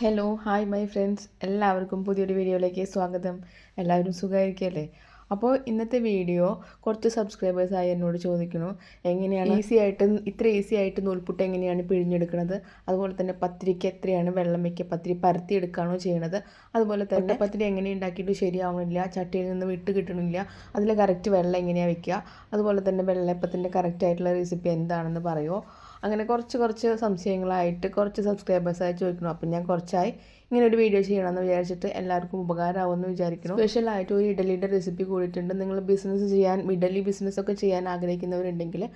Hello hi my friends എല്ലാവർക്കും പുതിയൊരു വീഡിയോയിലേക്ക് സ്വാഗതം. എല്ലാവരും സുഖമായിരിക്കല്ലേ? അപ്പോൾ ഇന്നത്തെ വീഡിയോ കുറച്ച് സബ്സ്ക്രൈബേഴ്സായി എന്നോട് ചോദിക്കുന്നു. എങ്ങനെയാണ് ഈസി ആയിട്ട് ഇത്ര ഈസി ആയിട്ട് നൂൽപുട്ട് എങ്ങനെയാണ് പിഴിഞ്ഞെടുക്കുന്നത്? അതുപോലെ തന്നെ പത്തിരിക്ക് എത്രയാണ് വെള്ളം വയ്ക്കുക പത്തിരി പരത്തി എടുക്കുകയാണോ ചെയ്യണത്? അതുപോലെ തന്നെ പത്തിരി എങ്ങനെ ഉണ്ടാക്കിയിട്ട് ശരിയാവണില്ല ചട്ടിയിൽ നിന്ന് വിട്ട് കിട്ടണില്ല അതിൽ കറക്റ്റ് വെള്ളം എങ്ങനെയാണ് വയ്ക്കുക അതുപോലെ തന്നെ വെള്ളയപ്പത്തിന്റെ കറക്റ്റ് ആയിട്ടുള്ള റെസിപ്പി എന്താണെന്ന് പറയുമോ അങ്ങനെ കുറച്ച് കുറച്ച് സംശയങ്ങളായിട്ട് കുറച്ച് സബ്സ്ക്രൈബേഴ്സായി ചോദിക്കണം അപ്പം ഞാൻ കുറച്ചായി ഇങ്ങനെ ഒരു വീഡിയോ ചെയ്യണമെന്ന് വിചാരിച്ചിട്ട് എല്ലാവർക്കും ഉപകാരമാവുമെന്ന് വിചാരിക്കുന്നു. സ്പെഷ്യലായിട്ട് ഒരു ഇഡലിയുടെ റെസിപ്പി കൂടിയിട്ടുണ്ട്. നിങ്ങൾ ബിസിനസ് ചെയ്യാൻ ഇഡലി ബിസിനസ്സൊക്കെ ചെയ്യാൻ ആഗ്രഹിക്കുന്നവരുണ്ടെങ്കിൽ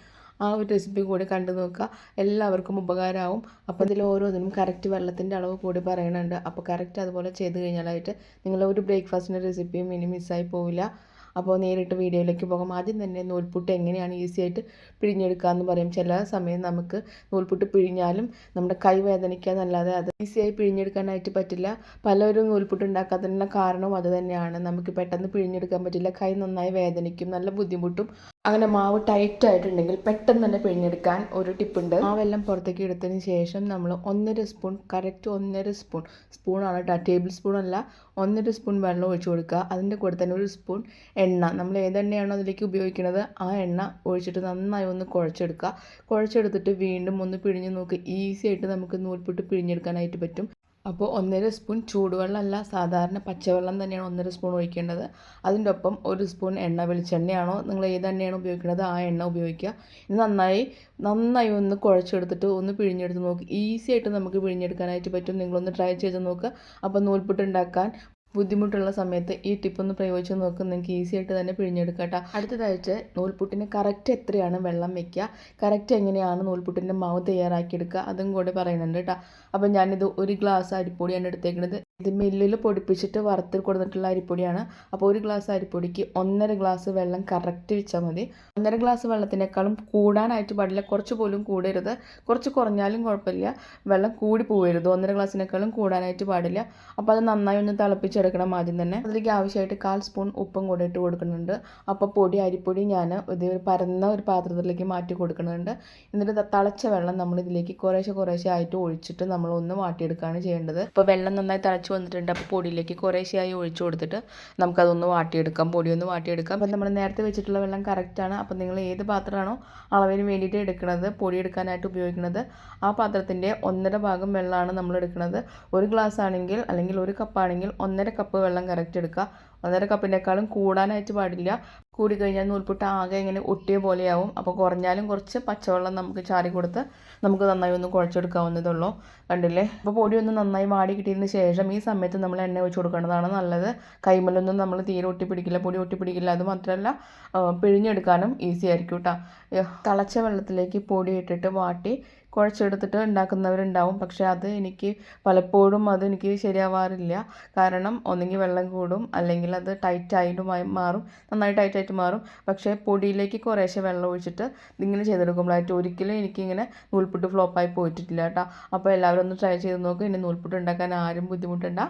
ആ ഒരു റെസിപ്പി കൂടി കണ്ടു നോക്കുക. എല്ലാവർക്കും ഉപകാരമാവും. അപ്പോൾ ഇതിൽ ഓരോന്നിനും കറക്റ്റ് വെള്ളത്തിന്റെ അളവ് കൂടി പറയണുണ്ട്. അപ്പോൾ കറക്റ്റ് അതുപോലെ ചെയ്ത് കഴിഞ്ഞാലായിട്ട് നിങ്ങളൊരു ബ്രേക്ക്ഫാസ്റ്റിന്റെ റെസിപ്പിയും ഇനി മിസ്സായി പോവില്ല. അപ്പോൾ നേരിട്ട് വീഡിയോയിലേക്ക് പോകാം. ആദ്യം തന്നെ നൂൽപുട്ട് എങ്ങനെയാണ് ഈസി ആയിട്ട് പിഴിഞ്ഞെടുക്കുക എന്ന് പറയും. ചില സമയം നമുക്ക് നൂൽപുട്ട് പിഴിഞ്ഞാലും നമ്മുടെ കൈ വേദനിക്കാന്നല്ലാതെ അത് ഈസിയായി പിഴിഞ്ഞെടുക്കാനായിട്ട് പറ്റില്ല. പലരും നൂൽപുട്ട് ഉണ്ടാക്കാത്തതിനുള്ള കാരണവും അത് തന്നെയാണ്. നമുക്ക് പെട്ടെന്ന് പിഴിഞ്ഞെടുക്കാൻ പറ്റില്ല. കൈ നന്നായി വേദനിക്കും. നല്ല ബുദ്ധിമുട്ടും അങ്ങനെ മാവ് ടൈറ്റ് ആയിട്ടുണ്ടെങ്കിൽ പെട്ടെന്ന് തന്നെ പിഴിഞ്ഞെടുക്കാൻ ഒരു ടിപ്പുണ്ട് മാവെല്ലാം പുറത്തേക്ക് എടുത്തതിന് ശേഷം നമ്മൾ ഒന്നര സ്പൂൺ കറക്റ്റ് ഒന്നര സ്പൂൺ സ്പൂണാണ് കേട്ടോ ടേബിൾ സ്പൂൺ അല്ല ഒന്നര സ്പൂൺ വെള്ളം ഒഴിച്ചു കൊടുക്കുക. അതിന്റെ കൂടെ തന്നെ ഒരു സ്പൂൺ എണ്ണ. നമ്മൾ ഏതെണ്ണയാണോ അതിലേക്ക് ഉപയോഗിക്കുന്നത് ആ എണ്ണ ഒഴിച്ചിട്ട് നന്നായി ഒന്ന് കുഴച്ചെടുക്കുക. കുഴച്ചെടുത്തിട്ട് വീണ്ടും ഒന്ന് പിഴിഞ്ഞ് നോക്ക്. ഈസി ആയിട്ട് നമുക്ക് നൂൽപുട്ട് പിഴിഞ്ഞെടുക്കാനായിട്ട് പറ്റും. അപ്പോൾ ഒന്നര സ്പൂൺ ചൂടുവെള്ളമല്ല സാധാരണ പച്ചവെള്ളം തന്നെയാണ് ഒന്നര സ്പൂൺ ഒഴിക്കേണ്ടത്. അതിന്റെ ഒപ്പം ഒരു സ്പൂൺ എണ്ണ വെളിച്ചെണ്ണയാണോ നിങ്ങൾ ഏത് എണ്ണയാണോ ഉപയോഗിക്കുന്നത് ആ എണ്ണ ഉപയോഗിക്കുക. ഇത് നന്നായി നന്നായി ഒന്ന് കുഴച്ചെടുത്തിട്ട് ഒന്ന് പിഴിഞ്ഞെടുത്ത് നോക്കി. ഈസി ആയിട്ട് നമുക്ക് പിഴിഞ്ഞെടുക്കാനായിട്ട് പറ്റും. നിങ്ങളൊന്ന് ട്രൈ ചെയ്ത് നോക്കുക അപ്പോൾ നൂൽപുട്ട് ഉണ്ടാക്കാൻ ബുദ്ധിമുട്ടുള്ള സമയത്ത് ഈ ടിപ്പ് ഒന്ന് പ്രയോഗിച്ച് നോക്കും. നിങ്ങൾക്ക് ഈസി ആയിട്ട് തന്നെ പിഴിഞ്ഞെടുക്കാം കേട്ടോ അടുത്തതായിട്ട് നൂൽപുട്ടിന് കറക്റ്റ് എത്രയാണ് വെള്ളം വെക്കുക കറക്റ്റ് എങ്ങനെയാണ് നൂൽപുട്ടിന്റെ മാവ് തയ്യാറാക്കിയെടുക്കുക അതും കൂടെ പറയുന്നുണ്ട് കേട്ടോ അപ്പം ഞാനിത് ഒരു ഗ്ലാസ് അരിപ്പൊടിയാണ് എടുത്തേക്കുന്നത് ഇത് മില്ലിൽ പൊടിപ്പിച്ചിട്ട് വറുത്ത് കൊടുത്തിട്ടുള്ള അരിപ്പൊടിയാണ്. അപ്പോൾ ഒരു ഗ്ലാസ് അരിപ്പൊടിക്ക് ഒന്നര ഗ്ലാസ് വെള്ളം കറക്റ്റ് വെച്ചാൽ മതി. ഒന്നര ഗ്ലാസ് വെള്ളത്തിനേക്കാളും കൂടാനായിട്ട് പാടില്ല. കുറച്ച് പോലും കൂടരുത്. കുറച്ച് കുറഞ്ഞാലും കുഴപ്പമില്ല. വെള്ളം കൂടി പോകരുത് ഒന്നര ഗ്ലാസ്സിനേക്കാളും കൂടാനായിട്ട് പാടില്ല. അപ്പോൾ അത് നന്നായി ഒന്ന് തിളപ്പിച്ചെടുക്കണം ആദ്യം തന്നെ. അതിലേക്ക് ആവശ്യമായിട്ട് കാൽ സ്പൂൺ ഉപ്പും കൂടെ ഇട്ട് കൊടുക്കുന്നുണ്ട്. അപ്പോൾ പൊടി അരിപ്പൊടി ഞാൻ ഇത് പരന്ന ഒരു പാത്രത്തിലേക്ക് മാറ്റി കൊടുക്കുന്നുണ്ട്. എന്നിട്ട് തിളച്ച വെള്ളം നമ്മൾ ഇതിലേക്ക് കുറേശ്ശെ കുറേശ്ശെ ആയിട്ട് ഒഴിച്ചിട്ട് നമ്മൾ ഒന്ന് മാറ്റിയെടുക്കുകയാണ് ചെയ്യേണ്ടത്. അപ്പോൾ വെള്ളം നന്നായി തിളച്ച് വന്നിട്ടുണ്ട്. അപ്പോൾ പൊടിയിലേക്ക് കുറേശ്ശെയായി ഒഴിച്ചു കൊടുത്തിട്ട് നമുക്കതൊന്ന് വാട്ടിയെടുക്കാം. പൊടിയൊന്ന് വാട്ടിയെടുക്കാം. അപ്പം നമ്മൾ നേരത്തെ വെച്ചിട്ടുള്ള വെള്ളം കറക്റ്റാണ് അപ്പോൾ നിങ്ങൾ ഏത് പാത്രമാണോ അളവിന് വേണ്ടിയിട്ട് എടുക്കുന്നത് പൊടി എടുക്കാനായിട്ട് ഉപയോഗിക്കുന്നത് ആ പാത്രത്തിന്റെ ഒന്നര ഭാഗം വെള്ളമാണ് നമ്മൾ എടുക്കുന്നത്. ഒരു ഗ്ലാസ് ആണെങ്കിൽ അല്ലെങ്കിൽ ഒരു കപ്പാണെങ്കിൽ ഒന്നര കപ്പ് വെള്ളം കറക്റ്റ് എടുക്കുക. ഒന്നര കപ്പിനേക്കാളും കൂടാനായിട്ട് പാടില്ല. കൂടി കഴിഞ്ഞാൽ നൂൽപുട്ട് ആകെ ഇങ്ങനെ ഒട്ടിയ പോലെയാവും. അപ്പോൾ കുറഞ്ഞാലും കുറച്ച് പച്ചവെള്ളം നമുക്ക് ചാരി കൊടുത്ത് നമുക്ക് നന്നായി ഒന്ന് കുഴച്ചെടുക്കാവുന്നതുള്ളൂ കണ്ടില്ലേ? അപ്പോൾ പൊടി ഒന്ന് നന്നായി വാടി കിട്ടിയതിന് ശേഷം ഈ സമയത്ത് നമ്മൾ എണ്ണ ഒഴിച്ച് കൊടുക്കേണ്ടതാണ് നല്ലത്. കൈമലൊന്നും നമ്മൾ തീരെ ഒട്ടി പിടിക്കില്ല പൊടി ഒട്ടി പിടിക്കില്ല അത് മാത്രമല്ല പിഴിഞ്ഞെടുക്കാനും ഈസി ആയിരിക്കും കേട്ടോ തിളച്ച വെള്ളത്തിലേക്ക് പൊടി ഇട്ടിട്ട് വാട്ടി കുഴച്ചെടുത്തിട്ട് ഉണ്ടാക്കുന്നവരുണ്ടാവും. പക്ഷേ അത് എനിക്ക് പലപ്പോഴും അത് എനിക്ക് ശരിയാവാറില്ല. കാരണം ഒന്നെങ്കിൽ വെള്ളം കൂടും അല്ലെങ്കിൽ അത് ടൈറ്റായിട്ട് മാറും നന്നായി ടൈറ്റായിട്ട് മാറും. പക്ഷേ പൊടിയിലേക്ക് കുറേശ്ശെ വെള്ളം ഒഴിച്ചിട്ട് ഇതിങ്ങനെ ചെയ്തെടുക്കുമ്പോഴായിട്ട് ഒരിക്കലും എനിക്കിങ്ങനെ നൂൽപുട്ട് ഫ്ലോപ്പായി പോയിട്ടില്ല കേട്ടോ. അപ്പോൾ എല്ലാവരും ഒന്ന് ട്രൈ ചെയ്ത് നോക്കും. ഇനി നൂൽപുട്ട് ഉണ്ടാക്കാൻ ആരും ബുദ്ധിമുട്ടണ്ട.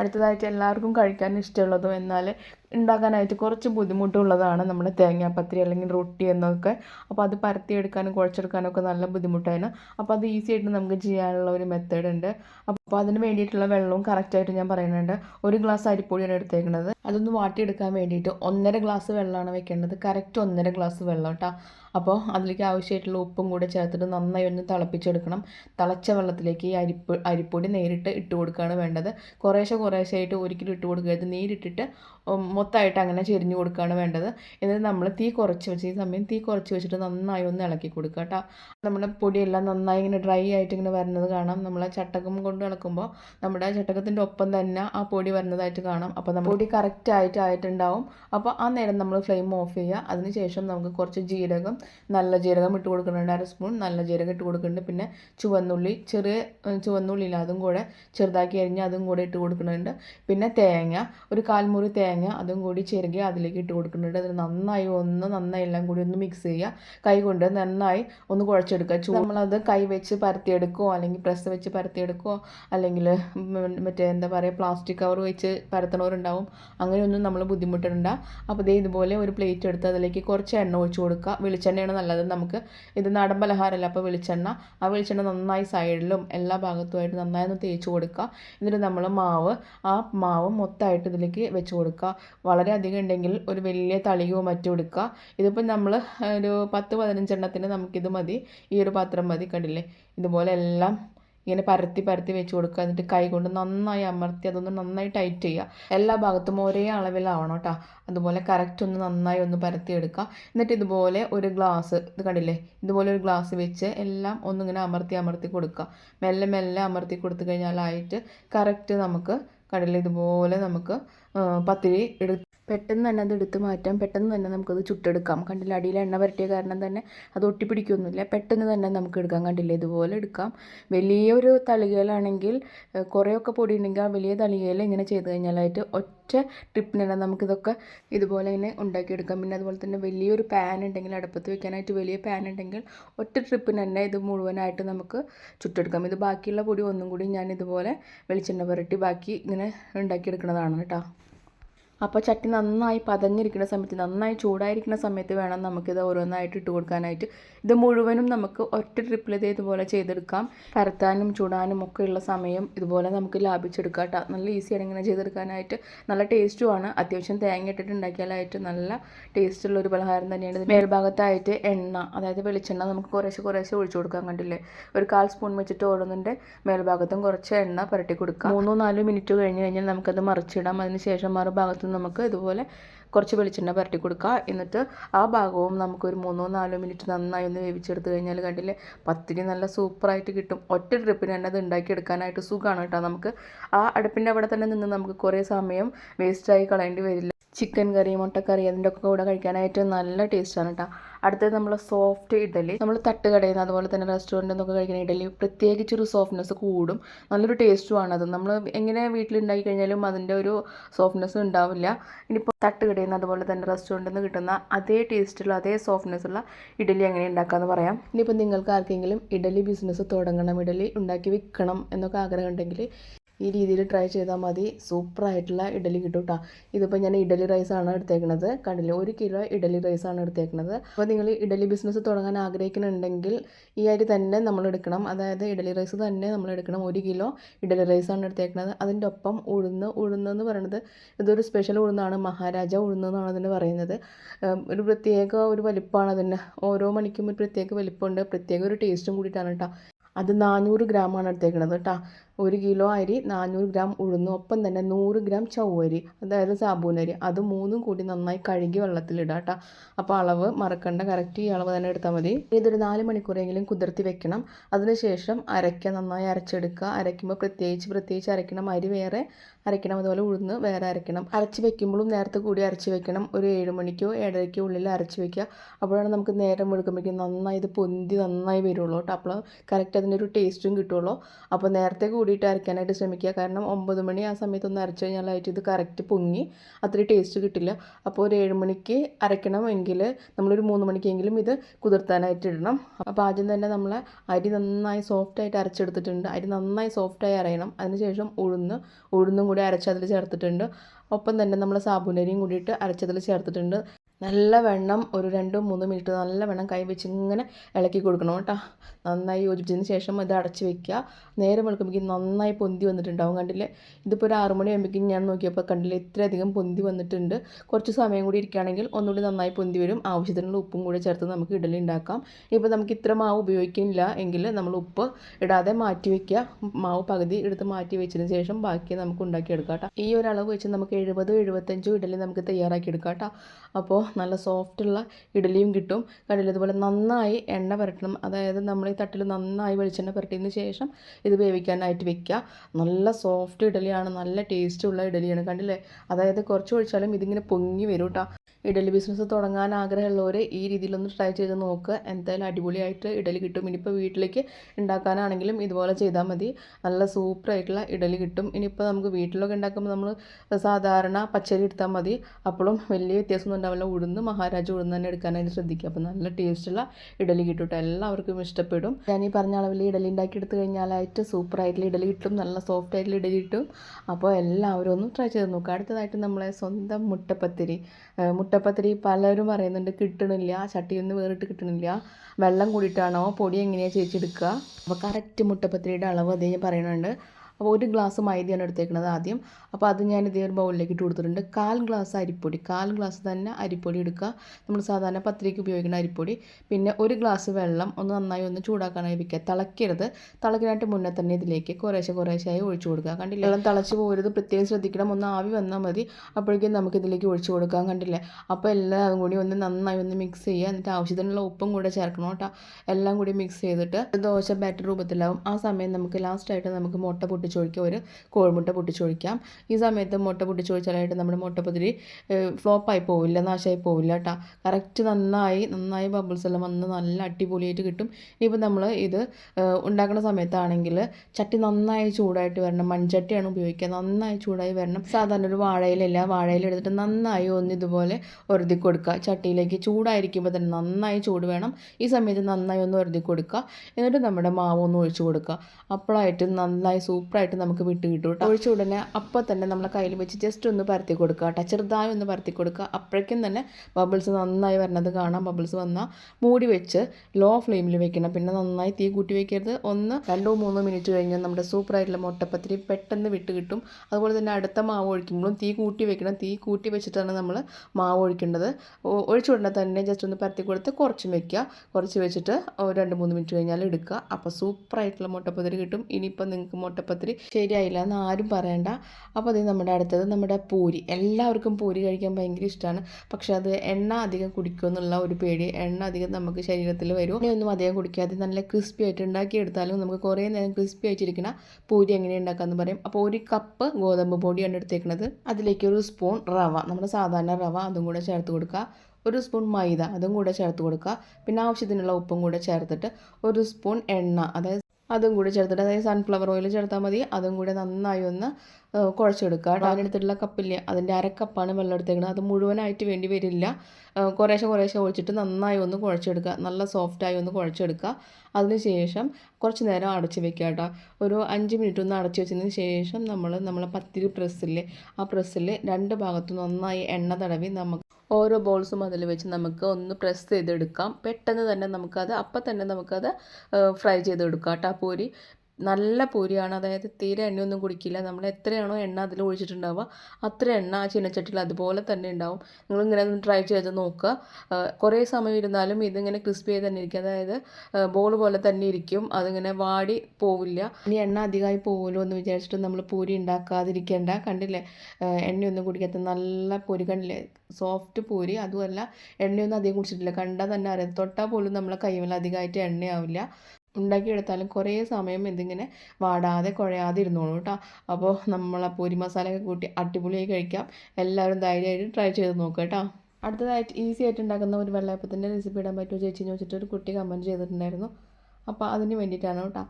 അടുത്തതായിട്ട് എല്ലാവർക്കും കഴിക്കാൻ ഇഷ്ടമുള്ളതും എന്നാൽ ഉണ്ടാക്കാനായിട്ട് കുറച്ച് ബുദ്ധിമുട്ടുള്ളതാണ് നമ്മൾ തേങ്ങാപ്പത്തിരി അല്ലെങ്കിൽ റൊട്ടി എന്നൊക്കെ. അപ്പോൾ അത് പരത്തിയെടുക്കാനും കുഴച്ചെടുക്കാനൊക്കെ നല്ല ബുദ്ധിമുട്ടാണ്. അപ്പോൾ അത് ഈസി ആയിട്ട് നമുക്ക് ചെയ്യാനുള്ള ഒരു മെത്തേഡ് ഉണ്ട്. അപ്പോൾ അതിന് വേണ്ടിയിട്ടുള്ള വെള്ളവും കറക്റ്റായിട്ട് ഞാൻ പറയുന്നുണ്ട്. ഒരു ഗ്ലാസ് അരിപ്പൊടിയാണ് എടുത്തേക്കുന്നത്. അതൊന്ന് വാട്ടിയെടുക്കാൻ വേണ്ടിയിട്ട് ഒന്നര ഗ്ലാസ് വെള്ളമാണ് വെക്കേണ്ടത്. കറക്റ്റ് ഒന്നര ഗ്ലാസ് വെള്ളം കേട്ടോ അപ്പോൾ അതിലേക്ക് ആവശ്യമായിട്ടുള്ള ഉപ്പും കൂടെ ചേർത്തിട്ട് നന്നായി ഒന്ന് തിളപ്പിച്ചെടുക്കണം. തിളച്ച വെള്ളത്തിലേക്ക് ഈ അരിപ്പ് അരിപ്പൊടി നേരിട്ട് ഇട്ട് കൊടുക്കുകയാണ് വേണ്ടത്. കുറേശ്ശെ കുറേശ്ശെ ആയിട്ട് ഒരിക്കലും ഇട്ട് കൊടുക്കരുത്. നേരിട്ടിട്ട് മൊത്തമായിട്ട് അങ്ങനെ ചെരിഞ്ഞ് കൊടുക്കുകയാണ് വേണ്ടത്. എന്നിട്ട് നമ്മൾ തീ കുറച്ച് വെച്ച് ഈ സമയം തീ കുറച്ച് വെച്ചിട്ട് നന്നായി ഒന്ന് ഇളക്കി കൊടുക്കുക കേട്ടോ. നമ്മുടെ പൊടിയെല്ലാം നന്നായി ഇങ്ങനെ ഡ്രൈ ആയിട്ട് ഇങ്ങനെ വരുന്നത് കാണാം. നമ്മൾ ചട്ടകം കൊണ്ട് ഇളക്കുമ്പോൾ നമ്മുടെ ചട്ടകത്തിന്റെ ഒപ്പം തന്നെ ആ പൊടി വരുന്നതായിട്ട് കാണാം. അപ്പോൾ നമ്മൾ പൊടി കറക്റ്റ് ആയിട്ട് ആയിട്ടുണ്ടാവും. അപ്പോൾ ആ നേരം നമ്മൾ ഫ്ലെയിം ഓഫ് ചെയ്യുക. അതിനുശേഷം നമുക്ക് കുറച്ച് ജീരകം നല്ല ജീരകം ഇട്ട് കൊടുക്കുന്നുണ്ട്. അര സ്പൂൺ നല്ല ജീരകം ഇട്ട് കൊടുക്കുന്നുണ്ട്. പിന്നെ ചുവന്നുള്ളി ചെറിയ ചുവന്നുള്ളിയിൽ അതും കൂടെ ചെറുതാക്കി അരിഞ്ഞ് അതും കൂടെ ഇട്ട് കൊടുക്കുന്നുണ്ട്. പിന്നെ തേങ്ങ ഒരു കാൽമുറി തേങ്ങ അത് അതും കൂടി ചെറുകി അതിലേക്ക് ഇട്ട് കൊടുക്കുന്നുണ്ട് അത് നന്നായി ഒന്ന് നന്നായി എല്ലാം കൂടി ഒന്ന് മിക്സ് ചെയ്യുക. കൈ കൊണ്ട് നന്നായി ഒന്ന് കുഴച്ചെടുക്കുക. ചൂ നമ്മളത് കൈ വെച്ച് പരത്തിയെടുക്കുകയോ അല്ലെങ്കിൽ പ്രസ് വെച്ച് പരത്തിയെടുക്കുകയോ അല്ലെങ്കിൽ മറ്റേ എന്താ പറയുക പ്ലാസ്റ്റിക് കവർ വെച്ച് പരത്തണവരുണ്ടാവും. അങ്ങനെയൊന്നും നമ്മൾ ബുദ്ധിമുട്ടുണ്ട. അപ്പോൾ ഇതേ ഇതുപോലെ ഒരു പ്ലേറ്റ് എടുത്ത് അതിലേക്ക് കുറച്ച് എണ്ണ ഒഴിച്ച് കൊടുക്കുക. വെളിച്ചെണ്ണയാണ് നല്ലത് നമുക്ക്. ഇത് നാടൻ പലഹാരമല്ല അപ്പോൾ വെളിച്ചെണ്ണ. ആ വെളിച്ചെണ്ണ നന്നായി സൈഡിലും എല്ലാ ഭാഗത്തുമായിട്ട് നന്നായി ഒന്ന് തേച്ച് കൊടുക്കുക. എന്നിട്ട് നമ്മൾ മാവ് ആ മാവ് മൊത്തമായിട്ട് ഇതിലേക്ക് വെച്ച് കൊടുക്കുക. വളരെ അധികം ഉണ്ടെങ്കിൽ ഒരു വലിയ തളിയോ മറ്റോ എടുക്കുക. ഇതിപ്പോൾ നമ്മൾ ഒരു പത്ത് പതിനഞ്ചെണ്ണത്തിന് നമുക്കിത് മതി. ഈ ഒരു പാത്രം മതി കണ്ടില്ലേ? ഇതുപോലെ എല്ലാം ഇങ്ങനെ പരത്തി പരത്തി വെച്ച് കൊടുക്കുക. എന്നിട്ട് കൈ കൊണ്ട് നന്നായി അമർത്തി അതൊന്ന് നന്നായി ടൈറ്റ് ചെയ്യുക. എല്ലാ ഭാഗത്തും ഒരേ അളവിലാവണം കേട്ടോ അതുപോലെ കറക്റ്റ് ഒന്ന് നന്നായി ഒന്ന് പരത്തി എടുക്കുക. എന്നിട്ട് ഇതുപോലെ ഒരു ഗ്ലാസ് ഇത് കണ്ടില്ലേ? ഇതുപോലെ ഒരു ഗ്ലാസ് വെച്ച് എല്ലാം ഒന്നിങ്ങനെ അമർത്തി അമർത്തി കൊടുക്കുക. മെല്ലെ മെല്ലെ അമർത്തി കൊടുത്തു കഴിഞ്ഞാലായിട്ട് കറക്റ്റ് നമുക്ക് കണ്ടില്ലേ ഇതുപോലെ നമുക്ക് പത്തിരി എടു പെട്ടെന്ന് തന്നെ അത് എടുത്ത് മാറ്റാം. പെട്ടെന്ന് തന്നെ നമുക്കത് ചുട്ടെടുക്കാം. കണ്ടില്ല? അടിയിൽ എണ്ണ പരട്ടിയ കാരണം തന്നെ അത് ഒട്ടിപ്പിടിക്കൊന്നുമില്ല. പെട്ടെന്ന് തന്നെ നമുക്ക് എടുക്കാം. കണ്ടില്ല? ഇതുപോലെ എടുക്കാം. വലിയൊരു തളികയിലാണെങ്കിൽ കുറേയൊക്കെ പൊടി ഉണ്ടെങ്കിൽ ആ വലിയ തളികയിൽ ഇങ്ങനെ ചെയ്ത് കഴിഞ്ഞാലായിട്ട് ഒറ്റ ട്രിപ്പിനാണ് നമുക്കിതൊക്കെ ഇതുപോലെ ഇങ്ങനെ ഉണ്ടാക്കിയെടുക്കാം. പിന്നെ അതുപോലെ തന്നെ വലിയൊരു പാൻ ഉണ്ടെങ്കിൽ അടുപ്പത്ത് വെക്കാനായിട്ട് വലിയ പാൻ ഉണ്ടെങ്കിൽ ഒറ്റ ട്രിപ്പിന് തന്നെ ഇത് മുഴുവനായിട്ട് നമുക്ക് ചുട്ടെടുക്കാം. ഇത് ബാക്കിയുള്ള പൊടി ഒന്നും കൂടി ഞാൻ ഇതുപോലെ വെളിച്ചെണ്ണ പുരട്ടി ബാക്കി ഇങ്ങനെ ഉണ്ടാക്കിയെടുക്കുന്നതാണ് കേട്ടോ. അപ്പോൾ ചട്ടി നന്നായി പതഞ്ഞിരിക്കുന്ന സമയത്ത് നന്നായി ചൂടായിരിക്കുന്ന സമയത്ത് വേണം നമുക്കിത് ഓരോന്നായിട്ട് ഇട്ട് കൊടുക്കാനായിട്ട്. ഇത് മുഴുവനും നമുക്ക് ഒറ്റ ട്രിപ്പിൽ ഇത് ഇതുപോലെ ചെയ്തെടുക്കാം. പരത്താനും ചൂടാനും ഒക്കെ ഉള്ള സമയം ഇതുപോലെ നമുക്ക് ലാഭിച്ചെടുക്കാം കേട്ടോ നല്ല ഈസിയാണ് ഇങ്ങനെ ചെയ്തെടുക്കാനായിട്ട്. നല്ല ടേസ്റ്റുമാണ് അത്യാവശ്യം തേങ്ങ ഇട്ടിട്ട് ഉണ്ടാക്കിയാലായിട്ട് നല്ല ടേസ്റ്റുള്ള ഒരു പലഹാരം തന്നെയാണ് മേൽഭാഗത്തായിട്ട് എണ്ണ അതായത് വെളിച്ചെണ്ണ നമുക്ക് കുറേശ്ശെ കുറേശ്ശെ ഒഴിച്ചു കൊടുക്കാൻ കണ്ടില്ലേ? ഒരു കാൽ സ്പൂൺ വെച്ചിട്ട് ഓടുന്നതിന്റെ മേൽഭാഗത്തും കുറച്ച് എണ്ണ പുരട്ടി കൊടുക്കാം. മൂന്നോ നാലോ മിനിറ്റ് കഴിഞ്ഞ് കഴിഞ്ഞാൽ നമുക്കത് മറിച്ചിടാം. അതിന് ശേഷം മറുഭാഗത്ത് നമുക്ക് ഇതുപോലെ കുറച്ച് വെളിച്ചെണ്ണ പുരട്ടി കൊടുക്കുക എന്നിട്ട് ആ ഭാഗവും നമുക്കൊരു മൂന്നോ നാലോ മിനിറ്റ് നന്നായി ഒന്ന് വേവിച്ചെടുത്ത് കഴിഞ്ഞാൽ കണ്ടില്ലേ പത്തിരി നല്ല സൂപ്പറായിട്ട് കിട്ടും. ഒറ്റ ട്രിപ്പിന് തന്നെ അത് ഉണ്ടാക്കിയെടുക്കാനായിട്ട് സുഖമാണ് കേട്ടോ നമുക്ക്. ആ അടുപ്പിന്റെ അവിടെ തന്നെ നിന്ന് നമുക്ക് കുറേ സമയം വേസ്റ്റായി കളയേണ്ടി വരില്ല. ചിക്കൻ കറി മുട്ടക്കറി അതിന്റെ ഒക്കെ കൂടെ കഴിക്കാനായിട്ട് നല്ല ടേസ്റ്റാണ് കേട്ടോ. അടുത്തത് നമ്മൾ സോഫ്റ്റ് ഇഡലി. നമ്മൾ തട്ടുകടയിൽ നിന്ന് അതുപോലെ തന്നെ റെസ്റ്റോറന്റിൽ നിന്നൊക്കെ കഴിക്കുന്ന ഇഡലി പ്രത്യേകിച്ചൊരു സോഫ്റ്റ്നെസ് കൂടും. നല്ലൊരു ടേസ്റ്റുമാണ് അത്. നമ്മൾ എങ്ങനെ വീട്ടിലുണ്ടാക്കി കഴിഞ്ഞാലും അതിന്റെ ഒരു സോഫ്റ്റ്നെസ് ഉണ്ടാവില്ല. ഇനിയിപ്പോൾ തട്ടുകടയിൽ നിന്ന് അതുപോലെ തന്നെ റെസ്റ്റോറന്റിൽ നിന്ന് കിട്ടുന്ന അതേ ടേസ്റ്റുള്ള അതേ സോഫ്റ്റ്നെസ് ഉള്ള ഇഡലി എങ്ങനെ ഉണ്ടാക്കാമെന്ന് പറയാം. ഇനിയിപ്പോൾ നിങ്ങൾക്ക് ആർക്കെങ്കിലും ഇഡലി ബിസിനസ് തുടങ്ങണം ഇഡലി ഉണ്ടാക്കി വിൽക്കണം എന്നൊക്കെ ആഗ്രഹം ഉണ്ടെങ്കിൽ ഈ രീതിയിൽ ട്രൈ ചെയ്താൽ മതി. സൂപ്പറായിട്ടുള്ള ഇഡലി കിട്ടും കേട്ടോ ഇതിപ്പോൾ ഞാൻ ഇഡലി റൈസാണ് എടുത്തേക്കുന്നത് കണ്ടില്ലേ? ഒരു കിലോ ഇഡലി റൈസാണ് എടുത്തേക്കുന്നത് അപ്പോൾ നിങ്ങൾ ഇഡലി ബിസിനസ് തുടങ്ങാൻ ആഗ്രഹിക്കുന്നുണ്ടെങ്കിൽ ഈ അരി തന്നെ നമ്മൾ എടുക്കണം. അതായത് ഇഡലി റൈസ് തന്നെ നമ്മൾ എടുക്കണം. ഒരു കിലോ ഇഡലി റൈസാണ് എടുത്തേക്കുന്നത് അതിന്റെ ഒപ്പം ഉഴുന്ന് ഉഴുന്ന് എന്ന് പറയുന്നത് ഇതൊരു സ്പെഷ്യൽ ഉഴുന്നാണ്. മഹാരാജ ഉഴുന്ന് എന്നാണ് അതിന് പറയുന്നത്. ഒരു പ്രത്യേക ഒരു വലിപ്പമാണ് അതിന്. ഓരോ മണിക്കും ഒരു പ്രത്യേക വലിപ്പമുണ്ട് പ്രത്യേക ഒരു ടേസ്റ്റും കൂടിയിട്ടാണ് കേട്ടോ അത് നാനൂറ് ഗ്രാമാണ് എടുത്തേക്കുന്നത് കേട്ടോ ഒരു കിലോ അരി നാനൂറ് ഗ്രാം ഉഴുന്നും ഒപ്പം തന്നെ നൂറ് ഗ്രാം ചവ്വരി അതായത് സാബൂനരി അത് മൂന്നും കൂടി നന്നായി കഴുകി വെള്ളത്തിലിടുക കേട്ടോ അപ്പോൾ അളവ് മറക്കണ്ട. കറക്റ്റ് ഈ അളവ് തന്നെ എടുത്താൽ മതി. ഇതൊരു നാല് മണിക്കൂറെങ്കിലും കുതിർത്തി വെക്കണം. അതിനുശേഷം അരയ്ക്കുക നന്നായി അരച്ചെടുക്കുക. അരയ്ക്കുമ്പോൾ പ്രത്യേകിച്ച് പ്രത്യേകിച്ച് അരയ്ക്കണം. അരി വേറെ അരയ്ക്കണം. അതുപോലെ ഉഴുന്ന് വേറെ അരയ്ക്കണം. അരച്ച് വെക്കുമ്പോഴും നേരത്തെ കൂടി അരച്ച് വെക്കണം. ഒരു ഏഴ് മണിക്കോ ഏഴരയ്ക്കോ ഉള്ളിൽ അരച്ച് വെക്കുക. അപ്പോഴാണ് നമുക്ക് നേരം വെളുക്കുമ്പോഴേക്കും നന്നായി ഇത് പൊന്തി നന്നായി വരുള്ളൂ കേട്ടോ അപ്പോൾ കറക്റ്റ് അതിന്റെ ഒരു ടേസ്റ്റും കിട്ടുള്ളൂ. അപ്പോൾ നേരത്തെ കൂടിയിട്ട് അരയ്ക്കാനായിട്ട് ശ്രമിക്കുക. കാരണം ഒമ്പത് മണി ആ സമയത്തൊന്ന് അരച്ച് കഴിഞ്ഞാലായിട്ട് ഇത് കറക്റ്റ് പൊങ്ങി അത്രയും ടേസ്റ്റ് കിട്ടില്ല. അപ്പോൾ ഒരു ഏഴ് മണിക്ക് അരയ്ക്കണമെങ്കിൽ നമ്മളൊരു മൂന്ന് മണിക്കെങ്കിലും ഇത് കുതിർത്താനായിട്ട് ഇടണം. അപ്പോൾ ആദ്യം തന്നെ നമ്മൾ അരി നന്നായി സോഫ്റ്റായിട്ട് അരച്ചെടുത്തിട്ടുണ്ട്. അരി നന്നായി സോഫ്റ്റായി അരയണം. അതിനുശേഷം ഉഴുന്ന് ഉഴുന്നും കൂടി അരച്ചതിൽ ചേർത്തിട്ടുണ്ട്. ഒപ്പം തന്നെ നമ്മൾ സാബുനരിയും കൂടിയിട്ട് അരച്ചതിൽ ചേർത്തിട്ടുണ്ട്. നല്ല വെണ്ണം ഒരു രണ്ട് മൂന്ന് മിനിറ്റ് നല്ല വെണ്ണം കൈ വെച്ച് ഇങ്ങനെ ഇളക്കി കൊടുക്കണം കേട്ടോ. നന്നായി യോജിപ്പിച്ചതിന് ശേഷം ഇത് അടച്ച് വെക്കുക. നേരം വെളുക്കുമ്പോഴേക്കും നന്നായി പൊന്തി വന്നിട്ടുണ്ടാവും കണ്ടില്ലേ? ഇതിപ്പോൾ ഒരു ആറുമണി ആകുമ്പോഴേക്കും ഞാൻ നോക്കിയപ്പോൾ കണ്ടില്ലേ ഇത്രയധികം പൊന്തി വന്നിട്ടുണ്ട്. കുറച്ച് സമയം കൂടി ഇരിക്കുകയാണെങ്കിൽ ഒന്നുകൂടി നന്നായി പൊന്തി വരും. ആവശ്യത്തിനുള്ള ഉപ്പും കൂടി ചേർത്ത് നമുക്ക് ഇഡലി ഉണ്ടാക്കാം. ഇപ്പോൾ നമുക്ക് ഇത്ര മാവ് ഉപയോഗിക്കുന്നില്ല എങ്കിൽ നമ്മൾ ഉപ്പ് ഇടാതെ മാറ്റി വയ്ക്കുക മാവ് പകുതി എടുത്ത് മാറ്റി വെച്ചതിന് ശേഷം ബാക്കി നമുക്ക് ഉണ്ടാക്കിയെടുക്കാം കേട്ടോ. ഈ ഒരു അളവ് വെച്ച് നമുക്ക് എഴുപതോ എഴുപത്തഞ്ചോ ഇഡലി നമുക്ക് തയ്യാറാക്കി എടുക്കാം കേട്ടോ. അപ്പോൾ നല്ല സോഫ്റ്റുള്ള ഇഡലിയും കിട്ടും. കണ്ടില്ല? ഇതുപോലെ നന്നായി എണ്ണ പുരട്ടണം. അതായത് നമ്മൾ ഈ തട്ടിൽ നന്നായി വെളിച്ചെണ്ണ പുരട്ടിയതിന് ശേഷം ഇത് വേവിക്കാനായിട്ട് വെക്കുക. നല്ല സോഫ്റ്റ് ഇഡലിയാണ്. നല്ല ടേസ്റ്റുള്ള ഇഡലിയാണ്. കണ്ടില്ലേ? അതായത് കുറച്ച് ഒഴിച്ചാലും ഇതിങ്ങനെ പൊങ്ങി വരും കേട്ടോ ഇഡലി ബിസിനസ് തുടങ്ങാൻ ആഗ്രഹമുള്ളവർ ഈ രീതിയിലൊന്ന് ട്രൈ ചെയ്ത് നോക്കുക എന്തായാലും അടിപൊളിയായിട്ട് ഇഡലി കിട്ടും. ഇനിയിപ്പോൾ വീട്ടിലേക്ക് ഉണ്ടാക്കാനാണെങ്കിലും ഇതുപോലെ ചെയ്താൽ മതി. നല്ല സൂപ്പറായിട്ടുള്ള ഇഡലി കിട്ടും. ഇനിയിപ്പോൾ നമുക്ക് വീട്ടിലൊക്കെ ഉണ്ടാക്കുമ്പോൾ നമ്മൾ സാധാരണ പച്ചരി എടുത്താൽ മതി. അപ്പോഴും വലിയ വ്യത്യാസമൊന്നും ഉണ്ടാവില്ല. ഉഴുന്ന് മഹാരാജ ഉഴുന്ന് തന്നെ എടുക്കാനായിട്ട് ശ്രദ്ധിക്കുക. അപ്പോൾ നല്ല ടേസ്റ്റുള്ള ഇഡലി കിട്ടും കേട്ടോ എല്ലാവർക്കും ഇഷ്ടപ്പെടും. ഞാൻ ഈ പറഞ്ഞ അളവിൽ ഇഡലി ഉണ്ടാക്കി എടുത്തു കഴിഞ്ഞാലായിട്ട് സൂപ്പറായിട്ടുള്ള ഇഡലി കിട്ടും. നല്ല സോഫ്റ്റ് ആയിട്ടുള്ള ഇഡലി കിട്ടും. അപ്പോൾ എല്ലാവരും ഒന്ന് ട്രൈ ചെയ്ത് നോക്കുക അടുത്തതായിട്ട് നമ്മളെ സ്വന്തം മുട്ടപ്പത്തിരി മുട്ടപ്പത്തിരി പലരും പറയുന്നുണ്ട് കിട്ടണില്ല ചട്ടിയിൽ നിന്ന് വേറിട്ട് കിട്ടണില്ല. വെള്ളം കൂടിയിട്ടാണോ പൊടി എങ്ങനെയാണ് ചേച്ചെടുക്കുക അപ്പോൾ കറക്റ്റ് മുട്ടപ്പത്തിരിയുടെ അളവ് അതേ പറയുന്നുണ്ട്. അപ്പോൾ ഒരു ഗ്ലാസ് മൈദയാണ് എടുത്തേക്കുന്നത് ആദ്യം. അപ്പോൾ അത് ഞാൻ ഇതേ ഒരു ബൗളിലേക്ക് ഇട്ട് കൊടുത്തിട്ടുണ്ട്. കാൽ ഗ്ലാസ് അരിപ്പൊടി. കാൽ ഗ്ലാസ് തന്നെ അരിപ്പൊടി എടുക്കുക. നമ്മൾ സാധാരണ പത്തിരിക്ക് ഉപയോഗിക്കുന്ന അരിപ്പൊടി. പിന്നെ ഒരു ഗ്ലാസ് വെള്ളം ഒന്ന് നന്നായി ഒന്ന് ചൂടാക്കാനായി വെക്കുക തിളക്കരുത് തിളക്കാനായിട്ട് മുന്നേ തന്നെ ഇതിലേക്ക് കുറേശ്ശെ കുറേശ്ശായി ഒഴിച്ചു കൊടുക്കുക. കണ്ടില്ല? വെള്ളം തിളച്ച് പോരുത്. പ്രത്യേകം ശ്രദ്ധിക്കണം. ഒന്ന് ആവി വന്നാൽ മതി. അപ്പോഴേക്കും നമുക്ക് ഇതിലേക്ക് ഒഴിച്ചു കൊടുക്കാൻ കണ്ടില്ലേ? അപ്പോൾ എല്ലാം കൂടി ഒന്ന് നന്നായി ഒന്ന് മിക്സ് ചെയ്യുക. എന്നിട്ട് ആവശ്യത്തിനുള്ള ഉപ്പും കൂടെ ചേർക്കണം കേട്ടോ. എല്ലാം കൂടി മിക്സ് ചെയ്തിട്ട് ദോശ ബാറ്റർ രൂപത്തിലാവും. ആ സമയം നമുക്ക് ലാസ്റ്റായിട്ട് നമുക്ക് മുട്ട പൊട്ടിച്ചൊഴിക്കുക. ഒരു കോഴിമുട്ട പൊട്ടിച്ചൊഴിക്കാം. ഈ സമയത്ത് മുട്ട പൊട്ടിച്ചൊഴിച്ചാലായിട്ട് നമ്മുടെ മുട്ടപ്പത്തിരി ഫ്ലോപ്പായി പോവില്ല നാശമായി പോവില്ല കേട്ടോ കറക്റ്റ് നന്നായി നന്നായി ബബിൾസ് എല്ലാം വന്ന് നല്ല അടിപൊളിയായിട്ട് കിട്ടും. ഇനിയിപ്പോൾ നമ്മൾ ഇത് ഉണ്ടാക്കുന്ന സമയത്താണെങ്കിൽ ചട്ടി നന്നായി ചൂടായിട്ട് വരണം. മൺചട്ടിയാണ് ഉപയോഗിക്കുക. നന്നായി ചൂടായി വരണം. സാധാരണ ഒരു വാഴയിലല്ല വാഴയിലെടുത്തിട്ട് നന്നായി ഒന്ന് ഇതുപോലെ ഒരുതി കൊടുക്കുക. ചട്ടിയിലേക്ക് ചൂടായിരിക്കുമ്പോൾ തന്നെ നന്നായി ചൂട് വേണം. ഈ സമയത്ത് നന്നായി ഒന്ന് ഒരുതി കൊടുക്കുക. എന്നിട്ട് നമ്മുടെ മാവ് ഒന്ന് ഒഴിച്ചു കൊടുക്കുക. അപ്പോഴായിട്ട് നന്നായി സൂപ്പറായിട്ട് നമുക്ക് വിട്ട് കിട്ടും ഒഴിച്ച ഉടനെ അപ്പോൾ തന്നെ നമ്മളെ കയ്യിൽ വെച്ച് ജസ്റ്റ് ഒന്ന് പരത്തി കൊടുക്കുക കേട്ടോ ചെറുതായി ഒന്ന് പരത്തി കൊടുക്കുക. അപ്പോഴേക്കും തന്നെ ബബിൾസ് നന്നായി വരുന്നത് കാണാം. ബബിൾസ് വന്നാൽ മൂടി വെച്ച് ലോ ഫ്ലെയിമിൽ വെക്കണം. പിന്നെ നന്നായി തീ കൂട്ടി വെക്കരുത്. ഒന്ന് രണ്ടോ മൂന്നോ മിനിറ്റ് കഴിഞ്ഞാൽ നമ്മുടെ സൂപ്പറായിട്ടുള്ള മുട്ടപ്പത്തിരി പെട്ടെന്ന് വിട്ട് കിട്ടും. അതുപോലെ തന്നെ അടുത്ത മാവ് ഒഴിക്കുമ്പോഴും തീ കൂട്ടി വെക്കണം. തീ കൂട്ടി വെച്ചിട്ടാണ് നമ്മൾ മാവ് ഒഴിക്കേണ്ടത്. ഒഴിച്ചു ഉടനെ തന്നെ ജസ്റ്റ് ഒന്ന് പരത്തി കൊടുത്ത് കുറച്ച് വെക്കുക. കുറച്ച് വെച്ചിട്ട് രണ്ട് മൂന്ന് മിനിറ്റ് കഴിഞ്ഞാൽ എടുക്കുക. അപ്പോൾ സൂപ്പറായിട്ടുള്ള മുട്ടപ്പത്തിരി കിട്ടും. ഇനിയിപ്പോൾ നിങ്ങൾക്ക് മുട്ടപ്പത്തിരി ശരിയായില്ല എന്ന് ആരും പറയണ്ട. അപ്പോൾ അത് നമ്മുടെ അടുത്തത് നമ്മുടെ പൂരി. എല്ലാവർക്കും പൂരി കഴിക്കാൻ ഭയങ്കര ഇഷ്ടമാണ് പക്ഷെ അത് എണ്ണ അധികം കുടിക്കുമെന്നുള്ള ഒരു പേടി എണ്ണ അധികം നമുക്ക് ശരീരത്തിൽ വരും. ഒന്നും അധികം കുടിക്കാതെ നല്ല ക്രിസ്പി ആയിട്ട് ഉണ്ടാക്കിയെടുത്താലും നമുക്ക് കുറേ നേരം ക്രിസ്പി ആയിട്ടിരിക്കുന്ന പൂരി എങ്ങനെ ഉണ്ടാക്കാമെന്ന് പറയും. അപ്പോൾ ഒരു കപ്പ് ഗോതമ്പ് പൊടിയാണ് എടുത്തേക്കുന്നത് അതിലേക്ക് ഒരു സ്പൂൺ റവ നമ്മുടെ സാധാരണ റവ അതും കൂടെ ചേർത്ത് കൊടുക്കുക. ഒരു സ്പൂൺ മൈദ അതും കൂടെ ചേർത്ത് കൊടുക്കുക. പിന്നെ ആവശ്യത്തിനുള്ള ഉപ്പും കൂടെ ചേർത്തിട്ട് ഒരു സ്പൂൺ എണ്ണ അതായത് അതും കൂടി ചേർത്തിട്ട് അതായത് സൺഫ്ലവർ ഓയിൽ ചേർത്താൽ മതി. അതും കൂടി നന്നായി ഒന്ന് കുഴച്ചെടുക്കുക അതിനെടുത്തിട്ടുള്ള കപ്പില്ല അതിന്റെ അരക്കപ്പാണ് വെള്ളം എടുത്തേക്കുന്നത് അത് മുഴുവനായിട്ട് വേണ്ടി വരില്ല. കുറേശ്ശെ കുറേശ്ശെ ഒഴിച്ചിട്ട് നന്നായി ഒന്ന് കുഴച്ചെടുക്കുക. നല്ല സോഫ്റ്റായി ഒന്ന് കുഴച്ചെടുക്കുക. അതിനുശേഷം കുറച്ച് നേരം അടച്ച് വെക്കുക കേട്ടോ. ഒരു അഞ്ച് മിനിറ്റ് ഒന്ന് അടച്ച് വെച്ചതിന് ശേഷം നമ്മൾ നമ്മളെ പത്തിരി പ്രസ്സില്ലേ ആ പ്രസ്സിൽ രണ്ട് ഭാഗത്തും നന്നായി എണ്ണ തടവി നമുക്ക് ഓരോ ബോൾസും അതിൽ വെച്ച് നമുക്ക് ഒന്ന് പ്രസ് ചെയ്തെടുക്കാം. പെട്ടെന്ന് തന്നെ നമുക്കത് അപ്പം തന്നെ നമുക്കത് ഫ്രൈ ചെയ്തെടുക്കാം. കേട്ടോ പൂരി. നല്ല പൂരിയാണ്. അതായത് തീരെ എണ്ണയൊന്നും കുടിക്കില്ല. നമ്മൾ എത്രയാണോ എണ്ണ അതിൽ ഒഴിച്ചിട്ടുണ്ടാവുക അത്ര എണ്ണ ആ ചീനച്ചട്ടിയിൽ അതുപോലെ തന്നെ ഉണ്ടാവും. നിങ്ങളിങ്ങനെ ഒന്ന് ട്രൈ ചെയ്ത് നോക്കുക. കുറേ സമയം ഇരുന്നാലും ഇതിങ്ങനെ ക്രിസ്പി ആയി തന്നെ ഇരിക്കും. അതായത് ബോൾ പോലെ തന്നെ ഇരിക്കും. അതിങ്ങനെ വാടി പോവില്ല. ഇനി എണ്ണ അധികമായി പോകുമല്ലോ എന്ന് വിചാരിച്ചിട്ട് നമ്മൾ പൂരി ഉണ്ടാക്കാതിരിക്കേണ്ട. കണ്ടില്ലേ? എണ്ണയൊന്നും കുടിക്കാത്ത നല്ല പൂരി കണ്ടില്ലേ? സോഫ്റ്റ് പൂരി. അതുമല്ല എണ്ണയൊന്നും അധികം കുടിച്ചിട്ടില്ല. കണ്ടാൽ തന്നെ അറിയാം. തൊട്ടാൽ പോലും നമ്മളെ കൈമേൽ അധികമായിട്ട് എണ്ണയാവില്ല. ഉണ്ടാക്കിയെടുത്താലും കുറേ സമയം ഇതിങ്ങനെ വാടാതെ കുഴയാതെ ഇരുന്നോളൂ കേട്ടോ. അപ്പോൾ നമ്മൾ ആ പൊരി മസാലയൊക്കെ കൂട്ടി അടിപൊളിയായി കഴിക്കാം. എല്ലാവരും ധൈര്യമായിട്ട് ട്രൈ ചെയ്ത് നോക്കുക കേട്ടോ. അടുത്തതായിട്ട് ഈസി ആയിട്ട് ഉണ്ടാക്കുന്ന ഒരു വെള്ളയപ്പത്തിന്റെ റെസിപ്പി ഇടാൻ പറ്റുമോ ചേച്ചി എന്ന് വെച്ചിട്ട് ഒരു കുട്ടി കമന്റ് ചെയ്തിട്ടുണ്ടായിരുന്നു. അപ്പോൾ അതിന് വേണ്ടിയിട്ടാണ് കേട്ടോ.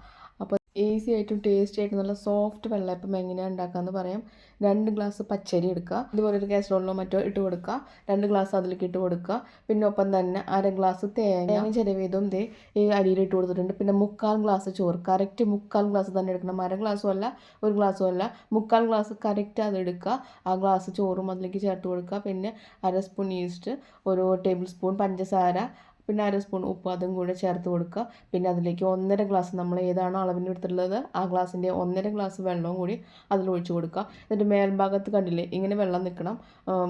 ഈസി ആയിട്ടും ടേസ്റ്റി ആയിട്ടും നല്ല സോഫ്റ്റ് വെള്ളയപ്പം എങ്ങനെയാണ് ഉണ്ടാക്കാമെന്ന് പറയാം. രണ്ട് ഗ്ലാസ് പച്ചരി എടുക്കുക ഇതുപോലെ ഒരു കാസറോളിലോ മറ്റോ ഇട്ട് കൊടുക്കുക രണ്ട് ഗ്ലാസ് അതിലേക്ക് ഇട്ട് കൊടുക്കുക പിന്നെ ഒപ്പം തന്നെ അര ഗ്ലാസ് തേങ്ങ. ചെലവേതും ദേ ഈ അരിയിൽ ഇട്ട് കൊടുത്തിട്ടുണ്ട്. പിന്നെ മുക്കാൽ ഗ്ലാസ് ചോറ്. കറക്റ്റ് മുക്കാൽ ഗ്ലാസ് തന്നെ എടുക്കണം. അര ഗ്ലാസ്സും അല്ല ഒരു ഗ്ലാസ്സും അല്ല. മുക്കാൽ ഗ്ലാസ് കറക്റ്റ് അത് എടുക്കുക ആ ഗ്ലാസ് ചോറും അതിലേക്ക് ചേർത്ത് കൊടുക്കുക പിന്നെ അര സ്പൂൺ ഈസ്റ്റ് ഒരു ടേബിൾ സ്പൂൺ പഞ്ചസാര പിന്നെ അര സ്പൂൺ ഉപ്പ് അതും കൂടെ ചേർത്ത് കൊടുക്കുക. പിന്നെ അതിലേക്ക് ഒന്നര ഗ്ലാസ് നമ്മൾ ഏതാണോ അളവിന് എടുത്തിട്ടുള്ളത്? ആ ഗ്ലാസിന്റെ ഒന്നര ഗ്ലാസ് വെള്ളവും കൂടി അതിൽ ഒഴിച്ച് കൊടുക്കുക. എന്നിട്ട് മേൽഭാഗത്ത് കണ്ടില്ലേ? ഇങ്ങനെ വെള്ളം നിൽക്കണം.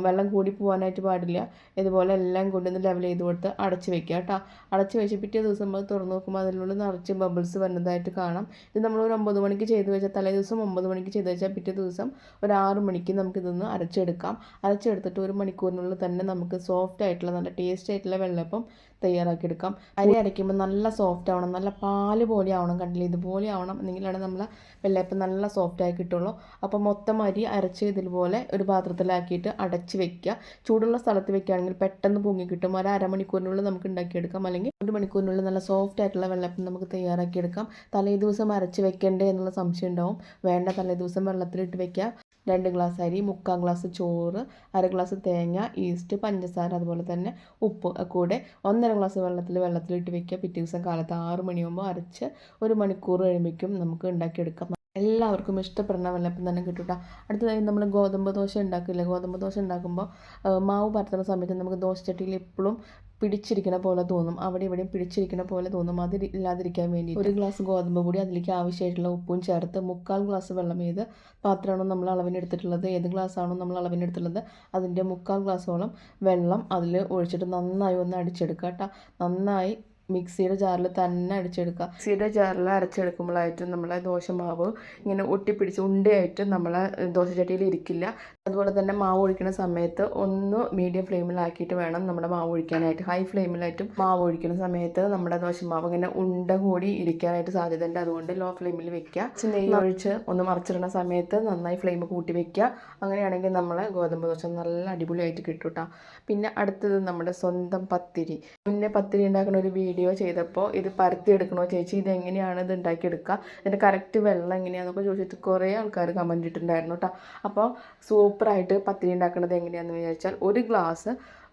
വെള്ളം കൂടി പോകാനായിട്ട് പാടില്ല. ഇതുപോലെ എല്ലാം കൊണ്ടുവന്ന് ലെവൽ ചെയ്ത് കൊടുത്ത് അടച്ച് വെക്കുക കേട്ടോ. അടച്ച് വെച്ച് പിറ്റേ ദിവസം നമ്മൾ തുറന്ന് നോക്കുമ്പോൾ അതിനുള്ളിൽ നിറച്ച് ബബിൾസ് വരുന്നതായിട്ട് കാണാം. ഇത് നമ്മൾ ഒരു ഒമ്പത് മണിക്ക് ചെയ്ത് വെച്ചാൽ തലേ ദിവസം ഒമ്പത് മണിക്ക് ചെയ്ത് വെച്ചാൽ പിറ്റേ ദിവസം ഒരു ആറ് മണിക്ക് നമുക്കിതൊന്ന് അരച്ചെടുക്കാം. അരച്ചെടുത്തിട്ട് ഒരു മണിക്കൂറിനുള്ളിൽ തന്നെ നമുക്ക് സോഫ്റ്റ് ആയിട്ടുള്ള നല്ല ടേസ്റ്റ് ആയിട്ടുള്ള വെള്ളപ്പം തയ്യാറാക്കിയെടുക്കാം അരി അരയ്ക്കുമ്പോൾ നല്ല സോഫ്റ്റ് ആവണം. നല്ല പാൽ പോലെ ആവണം കണ്ടില്ല? ഇതുപോലെ ആവണം എന്നെങ്കിലാണ് നമ്മൾ വെള്ളയപ്പം നല്ല സോഫ്റ്റ് ആയി കിട്ടുള്ളൂ. അപ്പോൾ മൊത്തം അരി അരച്ച് ഇതുപോലെ ഒരു പാത്രത്തിലാക്കിയിട്ട് അടച്ച് വെക്കുക. ചൂടുള്ള സ്ഥലത്ത് വെക്കുകയാണെങ്കിൽ പെട്ടെന്ന് പൊങ്ങി കിട്ടും. ഒരു അരമണിക്കൂറിനുള്ളിൽ നമുക്ക് ഉണ്ടാക്കിയെടുക്കാം. അല്ലെങ്കിൽ ഒരു മണിക്കൂറിനുള്ളിൽ നല്ല സോഫ്റ്റ് ആയിട്ടുള്ള വെള്ളപ്പം നമുക്ക് തയ്യാറാക്കിയെടുക്കാം. തലേ ദിവസം അരച്ച് വെക്കേണ്ടേ എന്നുള്ള സംശയം ഉണ്ടാവും. വേണ്ട തലേ ദിവസം വെള്ളത്തിലിട്ട് വെക്കുക. രണ്ട് ഗ്ലാസ് അരി മുക്കാൽ ഗ്ലാസ് ചോറ് അര ഗ്ലാസ് തേങ്ങ ഈസ്റ്റ് പഞ്ചസാര അതുപോലെ തന്നെ ഉപ്പ് കൂടെ ഒന്നര ഗ്ലാസ് വെള്ളത്തിൽ വെള്ളത്തിലിട്ട് വെക്കുക. പിറ്റേ ദിവസം കാലത്ത് ആറ് മണിയാകുമ്പോൾ അരച്ച് ഒരു മണിക്കൂർ കഴിയുമ്പോഴേക്കും നമുക്ക് ഉണ്ടാക്കിയെടുക്കാം. എല്ലാവർക്കും ഇഷ്ടപ്പെടുന്ന വെള്ളപ്പം തന്നെ കിട്ടും കേട്ടോ അടുത്തതായി നമ്മൾ ഗോതമ്പ് ദോശ ഉണ്ടാക്കില്ലേ? ഗോതമ്പ് ദോശ ഉണ്ടാക്കുമ്പോൾ മാവ് പരത്തുന്ന സമയത്ത് നമുക്ക് ദോശച്ചട്ടിയിൽ എപ്പോഴും പിടിച്ചിരിക്കണ പോലെ തോന്നും. അവിടെ ഇവിടെയും പിടിച്ചിരിക്കണ പോലെ തോന്നും. അത് ഇല്ലാതിരിക്കാൻ വേണ്ടി ഒരു ഗ്ലാസ് ഗോതമ്പ് പൊടി അതിലേക്ക് ആവശ്യമായിട്ടുള്ള ഉപ്പും ചേർത്ത് മുക്കാൽ ഗ്ലാസ് വെള്ളം ഏത് പാത്രമാണോ നമ്മൾ അളവിനെടുത്തിട്ടുള്ളത് ഏത് ഗ്ലാസ് ആണോ നമ്മൾ അളവിനെടുത്തിട്ടുള്ളത് അതിന്റെ മുക്കാൽ ഗ്ലാസ്സോളം വെള്ളം അതിൽ ഒഴിച്ചിട്ട് നന്നായി ഒന്ന് അടിച്ചെടുക്കുക കേട്ടോ നന്നായി മിക്സിയുടെ ജാറിൽ തന്നെ അടിച്ചെടുക്കുക. മിക്സിയുടെ ജാറിൽ അരച്ചെടുക്കുമ്പോഴായിട്ടും നമ്മളെ ദോശമാവ് ഇങ്ങനെ ഒട്ടിപ്പിടിച്ച് ഉണ്ടയായിട്ട് നമ്മളെ ദോശച്ചട്ടിയിൽ ഇരിക്കില്ല. അതുപോലെ തന്നെ മാവ് ഒഴിക്കുന്ന സമയത്ത് ഒന്ന് മീഡിയം ഫ്ലെയിമിലാക്കിയിട്ട് വേണം നമ്മുടെ മാവ് ഒഴിക്കാനായിട്ട്. ഹൈ ഫ്ലെയിമിലായിട്ടും മാവ് ഒഴിക്കുന്ന സമയത്ത് നമ്മുടെ ദോശമാവ് ഇങ്ങനെ ഉണ്ട കൂടി ഇരിക്കാനായിട്ട് സാധ്യതയുണ്ട്. അതുകൊണ്ട് ലോ ഫ്ലെയിമിൽ വെക്കുക. നെയ്യ് ഒഴിച്ച് ഒന്ന് മറിച്ചിടുന്ന സമയത്ത് നന്നായി ഫ്ലെയിം കൂട്ടി വെക്കുക. അങ്ങനെയാണെങ്കിൽ നമ്മളെ ഗോതമ്പ് ദോശ നല്ല അടിപൊളിയായിട്ട് കിട്ടും കേട്ടോ പിന്നെ അടുത്തത് നമ്മുടെ സ്വന്തം പത്തിരി. മുന്നേ പത്തിരി ഉണ്ടാക്കുന്ന ഒരു വീഡിയോ ചെയ്തപ്പോൾ ഇത് പരത്തി എടുക്കണോ ചേച്ചി? ഇത് എങ്ങനെയാണ് ഇത് ഉണ്ടാക്കിയെടുക്കുക? ഇതിന്റെ കറക്റ്റ് വെള്ളം എങ്ങനെയാണെന്നൊക്കെ ചോദിച്ചിട്ട് കുറേ ആൾക്കാർ കമന്റ് ഇട്ടിട്ടുണ്ടായിരുന്നു കേട്ടോ അപ്പോൾ സൂപ്പറായിട്ട് പത്തിരി ഉണ്ടാക്കുന്നത് എങ്ങനെയാണെന്ന് വിചാരിച്ചാൽ ഒരു ഗ്ലാസ്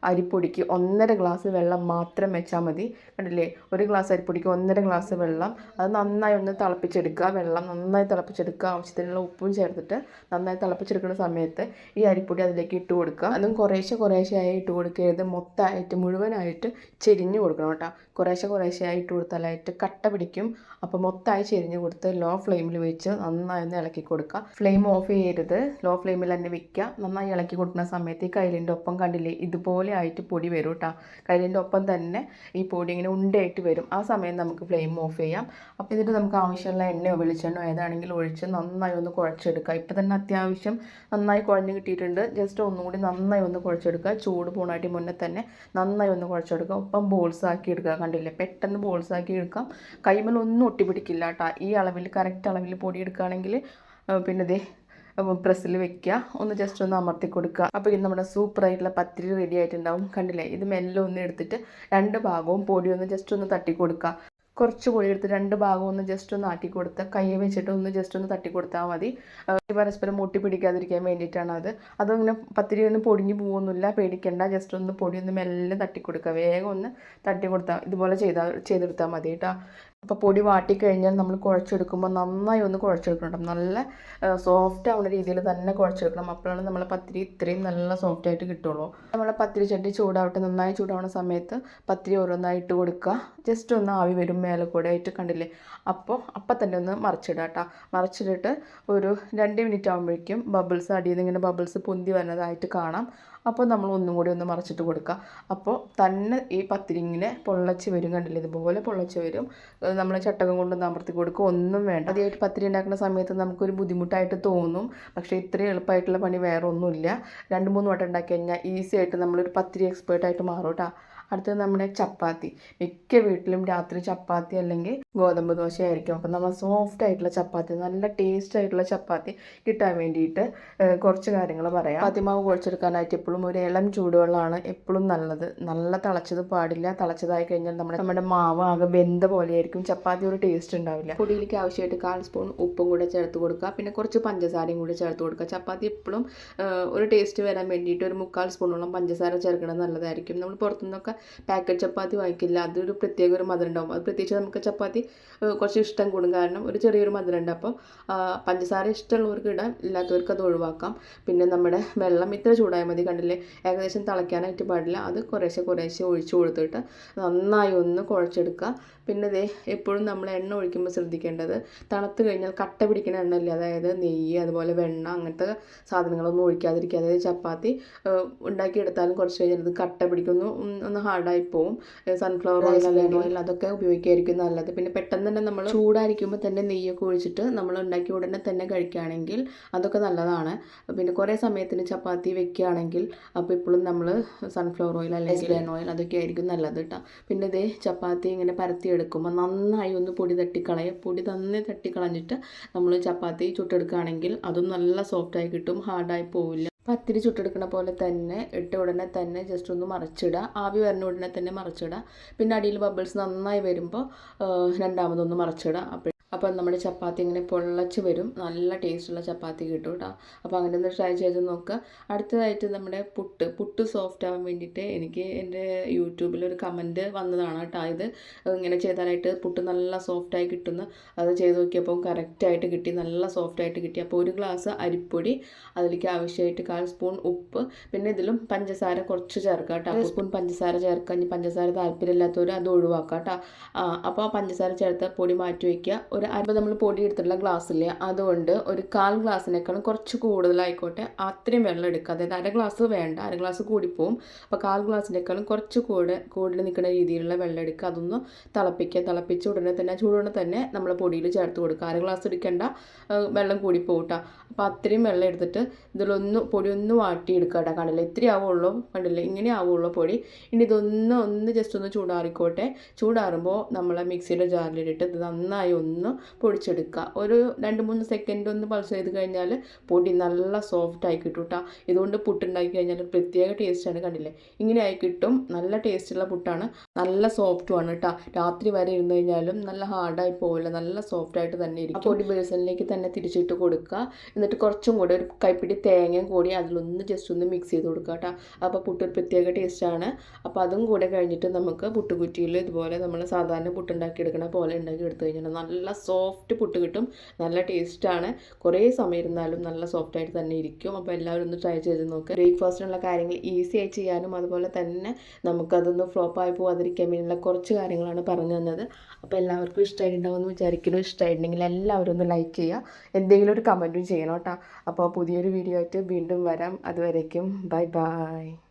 അരിപ്പൊടിക്ക് ഒന്നര ഗ്ലാസ് വെള്ളം മാത്രം വെച്ചാൽ മതി. കണ്ടില്ലേ? ഒരു ഗ്ലാസ് അരിപ്പൊടിക്ക് ഒന്നര ഗ്ലാസ് വെള്ളം. അത് നന്നായി ഒന്ന് തിളപ്പിച്ചെടുക്കുക. വെള്ളം നന്നായി തിളപ്പിച്ചെടുക്കുക. ആവശ്യത്തിനുള്ള ഉപ്പും ചേർത്തിട്ട് നന്നായി തിളപ്പിച്ചെടുക്കുന്ന സമയത്ത് ഈ അരിപ്പൊടി അതിലേക്ക് ഇട്ട് കൊടുക്കുക. അതും കുറേശ്ശെ കുറേശ്ശെയായി ഇട്ട് കൊടുക്കരുത്. മൊത്തമായിട്ട് മുഴുവനായിട്ട് ചെരിഞ്ഞ് കൊടുക്കണം കേട്ടോ. കുറേശ്ശെ കുറേശ്ശെ ഇട്ട് കൊടുത്താലായിട്ട് കട്ട പിടിക്കും. അപ്പോൾ മൊത്തമായി ചെരിഞ്ഞ് കൊടുത്ത് ലോ ഫ്ലെയിമിൽ വെച്ച് നന്നായി ഇളക്കി കൊടുക്കുക. ഫ്ലെയിം ഓഫ് ചെയ്യരുത്. ലോ ഫ്ലെയിമിൽ തന്നെ വെക്കുക. നന്നായി ഇളക്കി കൊടുക്കുന്ന സമയത്ത് ഈ കൈലിന്റെ ഒപ്പം കണ്ടില്ലേ ഇതുപോലെ ആയിട്ട് പൊടി വരും കേട്ടോ കൈലിന്റെ ഒപ്പം തന്നെ ഈ പൊടി ഇങ്ങനെ ഉണ്ടയായിട്ട് വരും. ആ സമയം നമുക്ക് ഫ്ലെയിം ഓഫ് ചെയ്യാം. അപ്പോൾ ഇതിട്ട് നമുക്ക് ആവശ്യമുള്ള എണ്ണയോ വെളിച്ചെണ്ണയോ ഏതാണെങ്കിലും ഒഴിച്ച് നന്നായി ഒന്ന് കുഴച്ചെടുക്കുക. ഇപ്പം തന്നെ അത്യാവശ്യം നന്നായി കുഴഞ്ഞ് കിട്ടിയിട്ടുണ്ട്. ജസ്റ്റ് ഒന്നുകൂടി നന്നായി ഒന്ന് കുഴച്ചെടുക്കുക. ചൂട് പോണായിട്ട് മുന്നേ തന്നെ നന്നായി ഒന്ന് കുഴച്ചെടുക്കുക. ഒപ്പം ബോൾസ് ആക്കി എടുക്കുക. കണ്ടില്ലേ? പെട്ടെന്ന് ബോൾസ് ആക്കി എടുക്കാം. കൈമലൊന്നും ഒട്ടിപ്പിടിക്കില്ല കേട്ടോ. ഈ അളവിൽ കറക്റ്റ് അളവിൽ പൊടി എടുക്കുകയാണെങ്കിൽ പിന്നെ ദേ പ്രസ്സിൽ വെക്കുക. ഒന്ന് ജസ്റ്റ് ഒന്ന് അമർത്തി കൊടുക്കുക. അപ്പോൾ ഇത് നമ്മുടെ സൂപ്പറായിട്ടുള്ള പത്തിരി റെഡി ആയിട്ടുണ്ടാവും. കണ്ടില്ലേ? ഇത് മെല്ലെ ഒന്ന് എടുത്തിട്ട് രണ്ട് ഭാഗവും പൊടി ഒന്ന് ജസ്റ്റ് ഒന്ന് തട്ടി കൊടുക്കുക. കുറച്ച് പൊടി എടുത്ത് രണ്ട് ഭാഗം ഒന്ന് ജസ്റ്റ് ഒന്ന് ആട്ടി കൊടുത്ത് കൈ വെച്ചിട്ട് ഒന്ന് ജസ്റ്റ് ഒന്ന് തട്ടി കൊടുത്താൽ മതി. പരസ്പരം മുട്ടി പിടിക്കാതിരിക്കാൻ വേണ്ടിയിട്ടാണ് അത്. അതങ്ങനെ പത്തിരി ഒന്ന് പൊടിഞ്ഞ് പോകുന്നില്ല പേടിക്കണ്ട. ജസ്റ്റ് ഒന്ന് പൊടി ഒന്ന് മെല്ലെ തട്ടി കൊടുക്കുക വേഗം ഒന്ന് തട്ടി കൊടുത്താൽ ഇതുപോലെ ചെയ്താൽ ചെയ്തെടുത്താൽ മതി കേട്ടോ. അപ്പോൾ പൊടി വാട്ടി കഴിഞ്ഞാൽ നമ്മൾ കുഴച്ചെടുക്കുമ്പോൾ നന്നായി ഒന്ന് കുഴച്ചെടുക്കണം നല്ല സോഫ്റ്റ് ആവുന്ന രീതിയിൽ തന്നെ കുഴച്ചെടുക്കണം. അപ്പോഴാണ് നമ്മളെ പത്തിരി ഇത്രയും നല്ല സോഫ്റ്റ് ആയിട്ട് കിട്ടുള്ളൂ. നമ്മളെ പത്തിരി ചട്ടി ചൂടാവട്ടെ നന്നായി ചൂടാവുന്ന സമയത്ത് പത്തിരി ഓരോന്നായി ഇട്ട് കൊടുക്കുക. ജസ്റ്റ് ഒന്ന് ആവി വരും മേലെ കൂടെ ആയിട്ട് കണ്ടില്ലേ? അപ്പോൾ അപ്പം തന്നെ ഒന്ന് മറിച്ചിടുക കേട്ടോ. മറിച്ചിട്ടിട്ട് ഒരു രണ്ട് മിനിറ്റ് ആകുമ്പോഴേക്കും ബബിൾസ് അടിയിൽ നിന്ന് ഇങ്ങനെ ബബിൾസ് പൊന്തി വരുന്നതായിട്ട് കാണാം. അപ്പോൾ നമ്മൾ ഒന്നും കൂടി ഒന്ന് മറിച്ചിട്ട് കൊടുക്കുക അപ്പോൾ തന്നെ ഈ പത്തിരിങ്ങിനെ പൊള്ളച്ച് വരും കണ്ടില്ല? ഇതുപോലെ പൊള്ളച്ച് വരും. നമ്മൾ ചട്ടകം കൊണ്ട് അമർത്തി കൊടുക്കുക ഒന്നും വേണ്ട. ആദ്യമായിട്ട് പത്തിരി ഉണ്ടാക്കുന്ന സമയത്ത് നമുക്കൊരു ബുദ്ധിമുട്ടായിട്ട് തോന്നും. പക്ഷേ ഇത്രയും എളുപ്പമായിട്ടുള്ള പണി വേറെ ഒന്നുമില്ല രണ്ട് മൂന്ന് വട്ടം ഉണ്ടാക്കി കഴിഞ്ഞാൽ ഈസി ആയിട്ട് നമ്മളൊരു പത്തിരി എക്സ്പേർട്ടായിട്ട് മാറും കേട്ടോ അടുത്തത് നമ്മുടെ ചപ്പാത്തി. മിക്ക വീട്ടിലും രാത്രി ചപ്പാത്തി അല്ലെങ്കിൽ ഗോതമ്പ് ദോശ ആയിരിക്കും അപ്പം നമ്മൾ സോഫ്റ്റ് ആയിട്ടുള്ള ചപ്പാത്തി നല്ല ടേസ്റ്റ് ആയിട്ടുള്ള ചപ്പാത്തി കിട്ടാൻ വേണ്ടിയിട്ട് കുറച്ച് കാര്യങ്ങൾ പറയാം. ആദ്യമാവ് കുഴച്ചെടുക്കാനായിട്ട് എപ്പോഴും ഒരു ഇളം ചൂടുവെള്ളമാണ് എപ്പോഴും നല്ലത്. നല്ല തിളച്ചത് പാടില്ല. തിളച്ചതായി കഴിഞ്ഞാൽ നമ്മുടെ നമ്മുടെ മാവ് ആകെ വെന്ത പോലെയായിരിക്കും. ചപ്പാത്തി ഒരു ടേസ്റ്റ് ഉണ്ടാവില്ല. പൊടിയിലേക്ക് ആവശ്യമായിട്ട് കാൽ സ്പൂൺ ഉപ്പും കൂടെ ചേർത്ത് കൊടുക്കുക. പിന്നെ കുറച്ച് പഞ്ചസാരയും കൂടി ചേർത്ത് കൊടുക്കുക. ചപ്പാത്തി എപ്പോഴും ഒരു ടേസ്റ്റ് വരാൻ വേണ്ടിയിട്ട് ഒരു മുക്കാൽ സ്പൂണോളം പഞ്ചസാര ചേർക്കുന്നത് നല്ലതായിരിക്കും. നമ്മൾ പുറത്തുനിന്നൊക്കെ പാക്കറ്റ് ചപ്പാത്തി വാങ്ങിക്കില്ല. അതൊരു പ്രത്യേക ഒരു മധുരം ഉണ്ടാവും അത് പ്രത്യേകിച്ച് നമുക്ക് ചപ്പാത്തി കുറച്ച് ഇഷ്ടം കൂടും. കാരണം ഒരു ചെറിയൊരു മധുരം ഉണ്ട് അപ്പോൾ പഞ്ചസാര ഇഷ്ടമുള്ളവർക്ക് ഇടാം. ഇല്ലാത്തവർക്ക് അത് ഒഴിവാക്കാം. പിന്നെ നമ്മുടെ വെള്ളം ഇത്ര ചൂടായാൽ മതി. കണ്ടില്ലേ? ഏകദേശം തിളയ്ക്കാനായിട്ട് പാടില്ല. അത് കുറേശ്ശെ കുറേശ്ശെ ഒഴിച്ചു കൊടുത്തിട്ട് നന്നായി ഒന്ന് കുഴച്ചെടുക്കുക. പിന്നെ ദേ എപ്പോഴും നമ്മൾ എണ്ണ ഒഴിക്കുമ്പോൾ ശ്രദ്ധിക്കേണ്ടത് തണുത്ത് കഴിഞ്ഞാൽ കട്ട പിടിക്കുന്ന എണ്ണയില്ല? അതായത് നെയ്യ് അതുപോലെ വെണ്ണ അങ്ങനത്തെ സാധനങ്ങളൊന്നും ഒഴിക്കാതിരിക്കുക. അതായത് ചപ്പാത്തി ഉണ്ടാക്കിയെടുത്താലും കുറച്ച് കഴിഞ്ഞാൽ അത് കട്ട പിടിക്കുന്നു ഒന്ന് ഹാർഡായി പോവും. സൺഫ്ലവർ ഓയിൽ അല്ലെങ്കിൽ ഓയിൽ അതൊക്കെ ഉപയോഗിക്കുകയായിരിക്കും നല്ലത്. പിന്നെ പെട്ടെന്ന് തന്നെ നമ്മൾ ചൂടായിരിക്കുമ്പോൾ തന്നെ നെയ്യൊക്കെ ഒഴിച്ചിട്ട് നമ്മൾ ഉണ്ടാക്കി ഉടനെ തന്നെ കഴിക്കുകയാണെങ്കിൽ അതൊക്കെ നല്ലതാണ്. പിന്നെ കുറേ സമയത്തിന് ചപ്പാത്തി വെക്കുകയാണെങ്കിൽ അപ്പോൾ ഇപ്പോഴും നമ്മൾ സൺഫ്ലവർ ഓയിൽ അല്ലെങ്കിൽ ഓയിൽ അതൊക്കെ ആയിരിക്കും നല്ലത് കേട്ടോ പിന്നെ ഇതേ ചപ്പാത്തി ഇങ്ങനെ പരത്തിയെടുക്കുമ്പോൾ നന്നായി ഒന്ന് പൊടി തട്ടിക്കളയുക പൊടി നന്നായി തട്ടിക്കളഞ്ഞിട്ട് നമ്മൾ ചപ്പാത്തി ചുട്ടെടുക്കുകയാണെങ്കിൽ അതും നല്ല സോഫ്റ്റായി കിട്ടും ഹാർഡായി പോവില്ല. പത്തിരി ചുട്ടെടുക്കുന്ന പോലെ തന്നെ ഇട്ട ഉടനെ തന്നെ ജസ്റ്റ് ഒന്ന് മറിച്ചിടുക. ആവി വരുന്ന ഉടനെ തന്നെ മറിച്ചിടുക. പിന്നെ അടിയിൽ ബബിൾസ് നന്നായി വരുമ്പോൾ രണ്ടാമതൊന്ന് മറിച്ചിടുക. അപ്പോൾ അപ്പോൾ നമ്മുടെ ചപ്പാത്തി ഇങ്ങനെ പൊള്ളച്ച് വരും. നല്ല ടേസ്റ്റുള്ള ചപ്പാത്തി കിട്ടും കേട്ടോ. അപ്പോൾ അങ്ങനെ ഒന്ന് ട്രൈ ചെയ്ത് നോക്കുക അടുത്തതായിട്ട് നമ്മുടെ പുട്ട്. പുട്ട് സോഫ്റ്റ് ആവാൻ വേണ്ടിയിട്ട് എനിക്ക് എന്റെ യൂട്യൂബിൽ ഒരു കമന്റ് വന്നതാണ് കേട്ടോ ഇത്. ഇങ്ങനെ ചെയ്താലായിട്ട് പുട്ട് നല്ല സോഫ്റ്റായി കിട്ടുന്ന. അത് ചെയ്ത് നോക്കിയപ്പോൾ കറക്റ്റായിട്ട് കിട്ടി. നല്ല സോഫ്റ്റായിട്ട് കിട്ടി. അപ്പോൾ ഒരു ഗ്ലാസ് അരിപ്പൊടി അതിലേക്ക് ആവശ്യമായിട്ട് കാൽ സ്പൂൺ ഉപ്പ് പിന്നെ ഇതിലും പഞ്ചസാര കുറച്ച് ചേർക്കുക കേട്ടോ. ഒരു സ്പൂൺ പഞ്ചസാര ചേർക്കുക ഇനി പഞ്ചസാര താല്പര്യമില്ലാത്തവർ അത് ഒഴിവാക്കുക കേട്ടോ. അപ്പോൾ പഞ്ചസാര ചേർത്ത് പൊടി മാറ്റി വയ്ക്കുക. ഒരു അര നമ്മൾ പൊടി എടുത്തിട്ടുള്ള ഗ്ലാസ്സില്ലേ അതുകൊണ്ട് ഒരു കാൽ ഗ്ലാസ്സിനേക്കാളും കുറച്ച് കൂടുതലായിക്കോട്ടെ അത്രയും വെള്ളം എടുക്കുക. അതായത് അര ഗ്ലാസ് വേണ്ട അര ഗ്ലാസ് കൂടിപ്പോവും. അപ്പോൾ കാൽ ഗ്ലാസ്സിനേക്കാളും കുറച്ച് കൂടെ കൂടുതൽ നിൽക്കുന്ന രീതിയിലുള്ള വെള്ളം എടുക്കുക. അതൊന്ന് തിളപ്പിക്കുക. തിളപ്പിച്ച് ഉടനെ തന്നെ ചൂടുടനെ തന്നെ നമ്മൾ പൊടിയിൽ ചേർത്ത് കൊടുക്കുക. അര ഗ്ലാസ് എടുക്കേണ്ട വെള്ളം കൂടി കേട്ടോ അപ്പോൾ അത്രയും വെള്ളം എടുത്തിട്ട് ഇതിലൊന്ന് പൊടി ഒന്ന് വാട്ടിയെടുക്കുക കേട്ടോ കണ്ടില്ല ഇത്രയും ആവുള്ളൂ കണ്ടില്ല? ഇങ്ങനെ ആവുള്ളൂ പൊടി. ഇനി ഇതൊന്ന് ഒന്ന് ജസ്റ്റ് ഒന്ന് ചൂടാറിക്കോട്ടെ. ചൂടാറുമ്പോൾ നമ്മളെ മിക്സിയുടെ ജാറിലിട്ടിട്ട് ഇത് നന്നായി ഒന്ന് പൊടിച്ചെടുക്കുക. ഒരു രണ്ട് മൂന്ന് സെക്കൻഡ് ഒന്ന് പൾസ് ചെയ്ത് കഴിഞ്ഞാൽ പൊടി നല്ല സോഫ്റ്റ് ആയി കിട്ടും കേട്ടോ ഇതുകൊണ്ട് പുട്ടുണ്ടാക്കി കഴിഞ്ഞാൽ പ്രത്യേക ടേസ്റ്റാണ് കണ്ടില്ലേ? ഇങ്ങനെ ആയി കിട്ടും. നല്ല ടേസ്റ്റുള്ള പുട്ടാണ്. നല്ല സോഫ്റ്റുമാണ് കേട്ടോ രാത്രി വരെ ഇരുന്ന് കഴിഞ്ഞാലും നല്ല ഹാർഡായി പോകില്ല നല്ല സോഫ്റ്റ് ആയിട്ട് തന്നെ ഇരിക്കും. പൊടി ബേസണിലേക്ക് തന്നെ തിരിച്ചിട്ട് കൊടുക്കുക എന്നിട്ട് കുറച്ചും കൂടി ഒരു കൈപ്പിടി തേങ്ങയും കൂടി അതിലൊന്ന് ജസ്റ്റ് ഒന്ന് മിക്സ് ചെയ്ത് കൊടുക്കുക കേട്ടോ അപ്പോൾ പുട്ട് ഒരു പ്രത്യേക ടേസ്റ്റാണ് അപ്പോൾ അതും കൂടെ കഴിഞ്ഞിട്ട് നമുക്ക് പുട്ടുകുറ്റിയിൽ ഇതുപോലെ നമ്മൾ സാധാരണ പുട്ടുണ്ടാക്കി എടുക്കണ പോലെ ഉണ്ടാക്കി എടുത്തു കഴിഞ്ഞാൽ നല്ല സോഫ്റ്റ് പുട്ട് കിട്ടും. നല്ല ടേസ്റ്റാണ് കുറേ സമയം ഇരുന്നാലും നല്ല സോഫ്റ്റ് ആയിട്ട് തന്നെ ഇരിക്കും. അപ്പോൾ എല്ലാവരും ഒന്ന് ട്രൈ ചെയ്ത് നോക്കുക ബ്രേക്ക്ഫാസ്റ്റിനുള്ള കാര്യങ്ങൾ ഈസി ആയി ചെയ്യാനും അതുപോലെ തന്നെ നമുക്കതൊന്ന് ഫ്ലോപ്പായി പോകാതിരിക്കാൻ വേണ്ടിയുള്ള കുറച്ച് കാര്യങ്ങളാണ് പറഞ്ഞു തന്നത്. അപ്പോൾ എല്ലാവർക്കും ഇഷ്ടമായിട്ടുണ്ടാവുമെന്ന് വിചാരിക്കുന്നു. ഇഷ്ടമായിട്ടുണ്ടെങ്കിൽ എല്ലാവരും ഒന്ന് ലൈക്ക് ചെയ്യുക. എന്തെങ്കിലും ഒരു കമന്റും ചെയ്യണം കേട്ടോ. അപ്പോൾ പുതിയൊരു വീഡിയോ ആയിട്ട് വീണ്ടും വരാം. അതുവരേക്കും. Bye bye